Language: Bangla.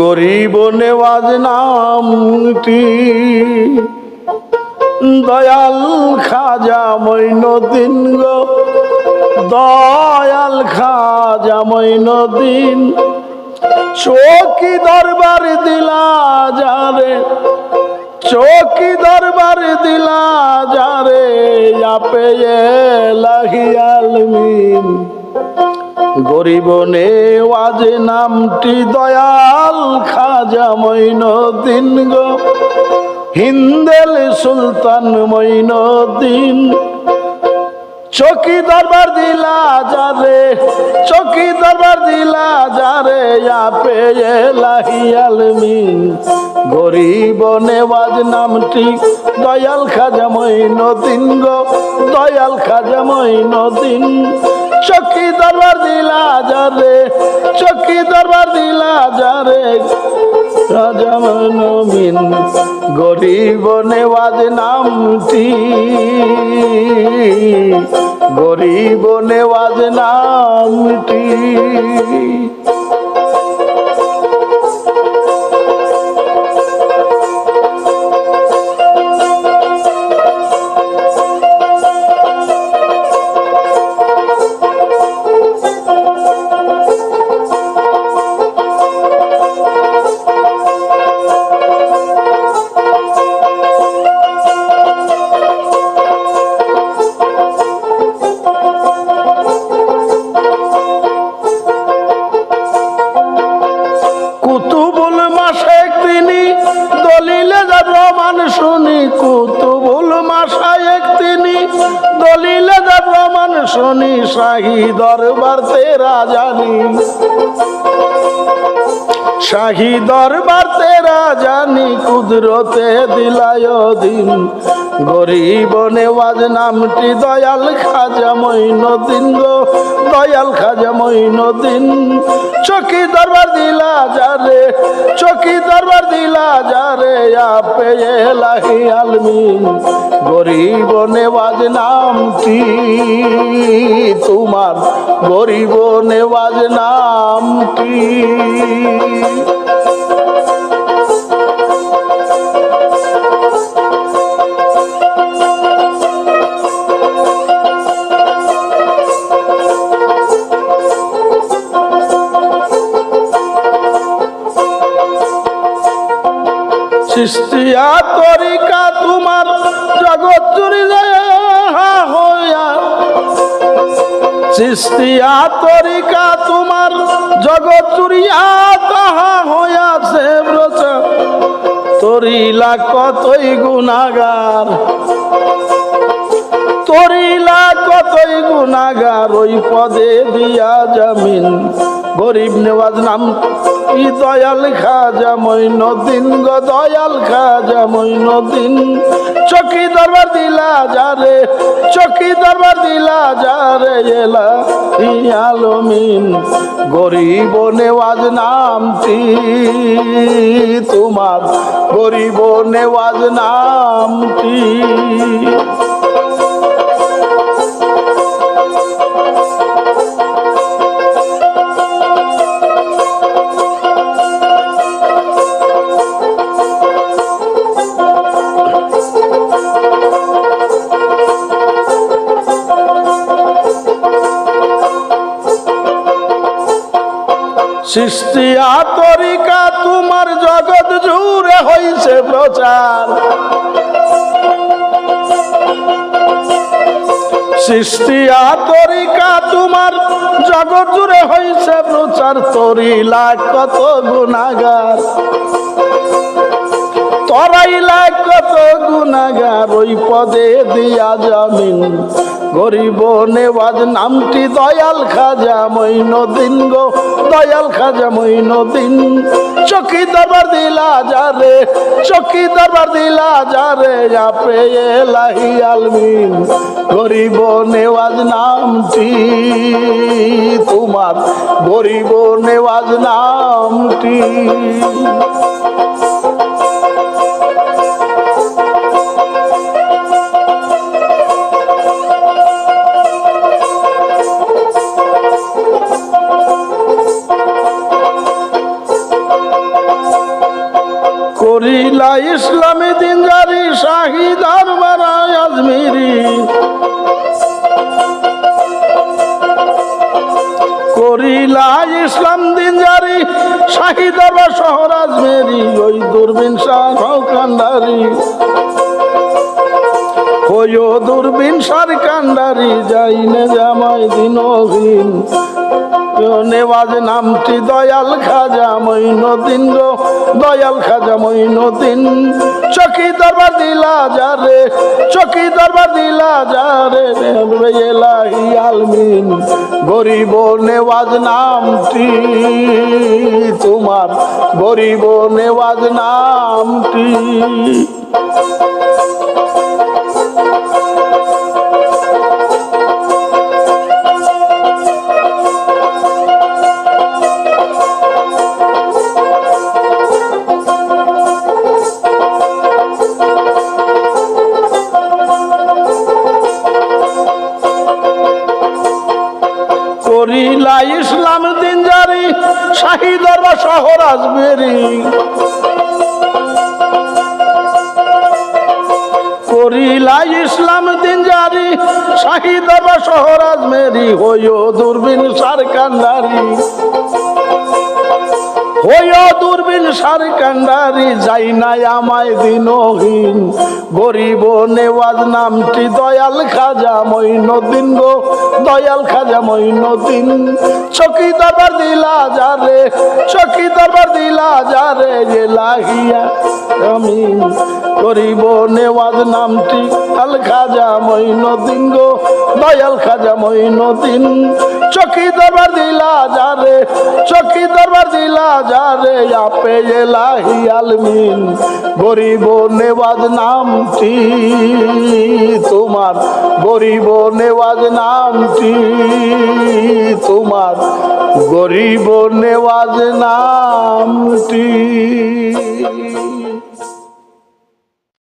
গরিব নেওয়াজ নামটি দয়াল খাজা মৈনদিন গো। দয়াল খাজা মৈনদিন চৌকি দরবার দিলা যারে, চৌকি দরবার দিলা যারে, আপে লাহিয়াল মিন গরিব নেওয়াজ নামটি দয়াল খাজা মৈনদিন গো। হিন্দেল সুলতান মৈনদিন চকি দরবার দিলা যারে চকি দরবার দিলা যারে, আপে লাহিয়াল মিন গরিব নেওয়াজ নামটি, দয়াল খাজা মৈনদিন গো, দয়াল খাজা মৈনদিন চকি দরবার দিলা যারে চকি দরবার দিলা যারে রাজা মনমিন গরিব নেওয়াজ নামটি। গরিব নেওয়াজ নামটি। প্রমাণ শুনি, কুতুবুল মাসায় তিনি দলিলে প্রমাণ শুনি, শাহী দরবার তেরা জানি শাহী দরবার তেরা জানি কুদরতে দিলায় দিন। গরিব নেওয়াজ নামটি দয়াল খাজা মৈনদিন গো, দয়াল খাজা মৈনদিন চকি দরবার দিলা যারে, চকি দরবার দিলা যারে, আপে লাহি আলমিন। গরিব নেওয়াজ নামটি, তোমার গরিব নেওয়াজ নামটি। সৃষ্টিয়া তরিকা তোমার জগৎ যায় হইয়া। সৃষ্টিয়া তরিকা তোমার জগৎ জুড়িয়া তাহা হইয়াছে ব্রচ তরিলা কতই গুণাগার। তরিলা কতই গুণাগার, ওই পদে দিয়া জামিন। গরিব নেওয়াজ নাম ই দয়াল খাজা মৈনদিন গো, দয়াল খাজা মৈনদিন চকি দরবার দিলা যারে চকি দরবার দিলা যারে এলা ই আলমিন। গরিব নেওয়াজ নামটি, তোমার গরিব নেওয়াজ নামটি। সৃষ্টিয়া তরিকা, তোমার জগৎ জুড়ে হইছে প্রচার। সৃষ্টিয়া তরিকা, তোমার জগৎ জুড়ে হইছে প্রচার। তরিলা কত গুণাগার তরাইলা কত গুণাগার, ওই পদে দিয়া জামিন। গরিব নেওয়াজ নামটি দয়াল খাজা মৈনদিন গো, দয়াল খাজা মৈনদিন চকি দরবার দিলা যারে, চকি দরবার দিলা যারে, আপে লাহি আলমিন। গরিব নেওয়াজ নামটি তোমার, গরিব নেওয়াজ নামটি। শাহী দরবার আজমিরি। করিলা ইসলাম দিন জারি শাহী দরবার শহর আজমেরি, ওই দূরবীন শাহ কান্ডারি ওয়ো দূরবীন সার কান্ডারি, যাইনে জামাই দিনহীন। নেওয়াজ নামটি দয়াল খাজা মইনদিন গো, দয়াল খাজা মইনদিন চকি দরবার দিলা যারে চকি দরবার দিলা যারে রে এলাহি আলমিন। গরিব নেওয়াজ নামটি, তোমার গরিব নেওয়াজ নামটি। করিলা ইসলাম দিন জারি, শাহী দরবার শহর আসবেরি করিলা ইসলাম দিন জারি, শাহী দরবার শহর আজমেরি, হইও দূরবীন সার কান্ডারি হইও দূরবীন সার কান্ডারি যাই নাই আমায় দিনহীন। গরিব নেওয়াজ নামটি দয়াল খাজা মইনদিন গো, দয়াল খাজা মইনদিন চকি দরবার দিলা যারে চকি দরবার দিলা যারে যে লাগিয়া আমি গরিব নেওয়াজ নামটি আল খাজা মইনদিন গো, দয়াল খাজা মইনদিন চকি দরবার দিলা যারে চকি দরবার দিলা যারে আপে এলাহি আলমিন, গরিব নেওয়াজ নামটি, তোমার গরিব নেওয়াজ নামটি, তোমার গরিব নেওয়াজ নামটি।